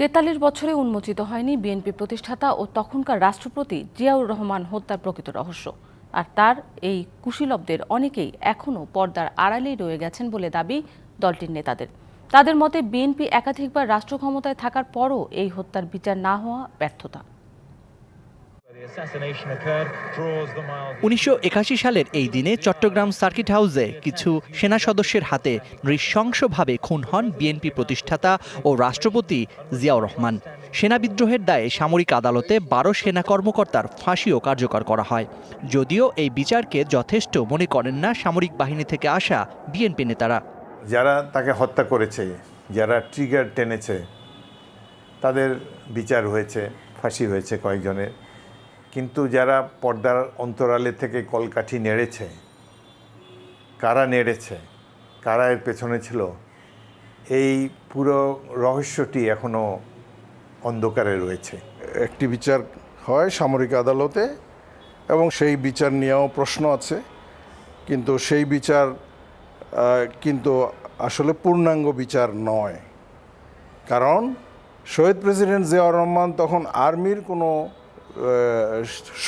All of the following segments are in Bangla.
তেতাল্লিশ বছরে উন্মোচিত হয়নি বিএনপি প্রতিষ্ঠাতা ও তখনকার রাষ্ট্রপতি জিয়াউর রহমান হত্যার প্রকৃত রহস্য। আর তার এই কুশীলবদের অনেকেই এখনও পর্দার আড়ালেই রয়ে গেছেন বলে দাবি দলটির নেতাদের। তাদের মতে, বিএনপি একাধিকবার রাষ্ট্র ক্ষমতায় থাকার পরও এই হত্যার বিচার না হওয়া ব্যর্থতা। উনিশশো একাশি সালের এই দিনে চট্টগ্রাম সার্কিট হাউসে কিছু সেনা সদস্যের হাতে নৃশংসভাবে খুন হন বিএনপি প্রতিষ্ঠাতা ও রাষ্ট্রপতি জিয়াউর রহমান। সেনা বিদ্রোহের দায়ে সামরিক আদালতে বারো সেনা কর্মকর্তার ফাঁসিও কার্যকর করা হয়। যদিও এই বিচারকে যথেষ্ট মনে করেন না সামরিক বাহিনী থেকে আসা বিএনপি নেতারা। যারা তাকে হত্যা করেছে যারা ট্রিগার টেনেছে তাদের বিচার হয়েছে ফাঁসি হয়েছে কয়েকজনের। কিন্তু যারা পর্দার অন্তরালে থেকে কলকাঠি নেড়েছে, কারা নেড়েছে, কারা এর পেছনে ছিল, এই পুরো রহস্যটি এখনও অন্ধকারে রয়েছে। একটি বিচার হয় সামরিক আদালতে এবং সেই বিচার নিয়েও প্রশ্ন আছে, কিন্তু সেই বিচার কিন্তু আসলে পূর্ণাঙ্গ বিচার নয়। কারণ শহীদ প্রেসিডেন্ট জিয়াউর রহমান তখন আর্মির কোনো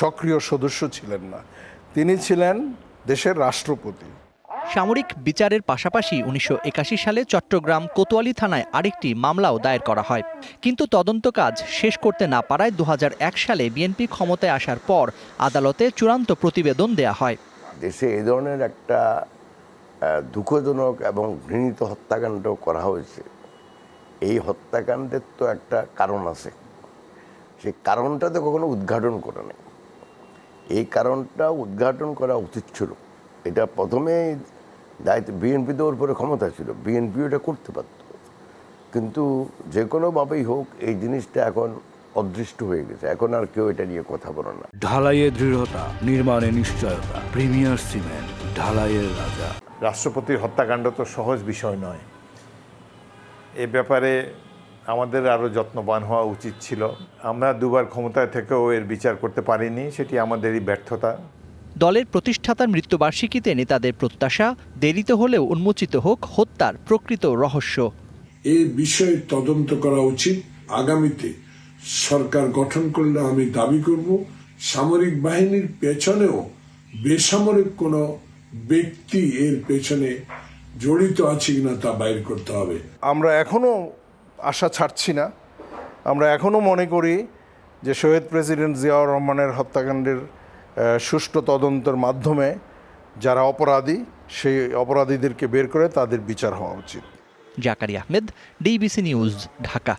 সক্রিয় সদস্য ছিলেন না। তিনি ছিলেন দেশের রাষ্ট্রপতি। সামরিক বিচারের পাশাপাশি উনিশশো একাশি সালে চট্টগ্রাম কোতোয়ালি থানায় আরেকটি মামলাও দায়ের করা হয়। কিন্তু তদন্ত কাজ শেষ করতে না পারায় দু হাজার এক সালে বিএনপি ক্ষমতায় আসার পর আদালতে চূড়ান্ত প্রতিবেদন দেয়া হয়। দেশে এই ধরনের একটা দুঃখজনক এবং ঘৃণিত হত্যাকাণ্ড করা হয়েছে। এই হত্যাকাণ্ডের তো একটা কারণ আছে। সেই কারণটা তো কখনো উদ্ঘাটন করে নেই। এই কারণটা উদ্ঘাটন করা উচিত ছিল। এটা প্রথমে দায়িত্ব বিএনপি তো ওর ক্ষমতা ছিল বিএনপি এটা করতে পারত। কিন্তু যে কোনোভাবেই হোক এই জিনিসটা এখন অদৃষ্ট হয়ে গেছে। এখন আর কেউ এটা নিয়ে কথা বলে না। ঢালাইয়ের দৃঢ়তা নির্মাণে নিশ্চয়তা প্রিমিয়ার সিমেন্ট ঢালাইয়ের রাজা। রাষ্ট্রপতির হত্যাকাণ্ড তো সহজ বিষয় নয়। এ ব্যাপারে আমাদের আরও যত্নবান হওয়া উচিত ছিল। আমরা দুবার ক্ষমতায় থেকেও এর বিচার করতে পারিনি সেটি আমাদেরই ব্যর্থতা। দলের প্রতিষ্ঠাতার মৃত্যুবার্ষিকীতে নেতাদের প্রত্যাশা দেরিতে হলেও উন্মোচিত হোক হত্যার প্রকৃত রহস্য। এই বিষয়ে তদন্ত করা উচিত। আগামীতে সরকার গঠন করলে আমি দাবি করব সামরিক বাহিনীর পেছনেও বেসামরিক কোনো ব্যক্তি এর পেছনে জড়িত আছে কিনা তা বাইর করতে হবে। আমরা এখনও আশা ছাড়ছি না। আমরা এখনও মনে করি যে শহীদ প্রেসিডেন্ট জিয়াউর রহমানের হত্যাকাণ্ডের সুষ্ঠু তদন্তের মাধ্যমে যারা অপরাধী, সেই অপরাধীদেরকে বের করে তাদের বিচার হওয়া উচিত। Jakari Ahmed, DBC news, Dhaka.